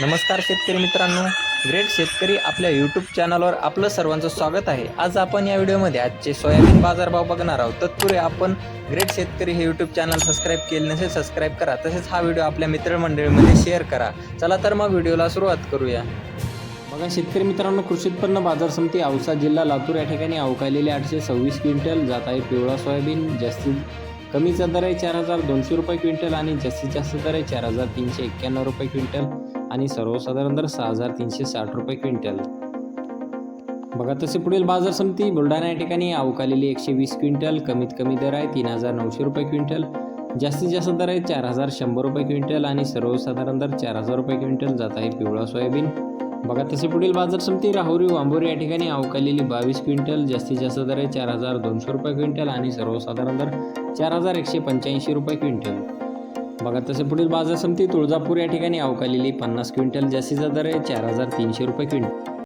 नमस्कार शेतकरी मित्रांनो. ग्रेट शेतकरी आपल्या यूट्यूब चॅनलवर आपलं सर्वांचं स्वागत आहे. आज आपण या व्हिडिओमध्ये आजचे सोयाबीन बाजारभाव बघणार आहोत. तत्पूर्वी आपण ग्रेट शेतकरी हे यूट्यूब चॅनल सबस्क्राईब केले नसेल सबस्क्राईब करा. तसेच हा व्हिडिओ आपल्या मित्रमंडळीमध्ये शेअर करा. चला तर मग व्हिडिओला सुरुवात करूया. बघा शेतकरी मित्रांनो कृषी उत्पन्न बाजार समिती औसा जिल्हा लातूर या ठिकाणी अवकालेले आठशे सव्वीस क्विंटल जात आहे पिवळा सोयाबीन. जास्तीत कमीचा दर आहे चार हजार दोनशे रुपये क्विंटल आणि जास्तीत जास्त दर आहे चार हजार तीनशे एक्क्याण्णव रुपये क्विंटल. आणि सर्वसाधारण दर सहा हजार तीनशे साठ रुपये क्विंटल. बघा तसे पुढील बाजार समिती बुलढाणा या ठिकाणी अवकालेली एकशे वीस क्विंटल कमीत कमी दर आहे तीन हजार नऊशे रुपये क्विंटल जास्तीत जास्त दर आहे चार हजार शंभर रुपये क्विंटल आणि सर्वसाधारण दर चार हजार रुपये क्विंटल जात आहे पिवळा सोयाबीन. बघा तसे पुढील बाजार समिती राहुरी वांबोरी या ठिकाणी अवकालेली बावीस क्विंटल जास्तीत जास्त दर आहे चार हजार दोनशे रुपये क्विंटल आणि सर्वसाधारण दर चार हजार एकशे पंच्याऐंशी रुपये क्विंटल. बघा तसे पुढील बाजार समिती तुळजापूर या ठिकाणी अवकालेली पन्नास क्विंटल जास्तीचा दर आहे चार हजार तीनशे रुपये क्विंटल.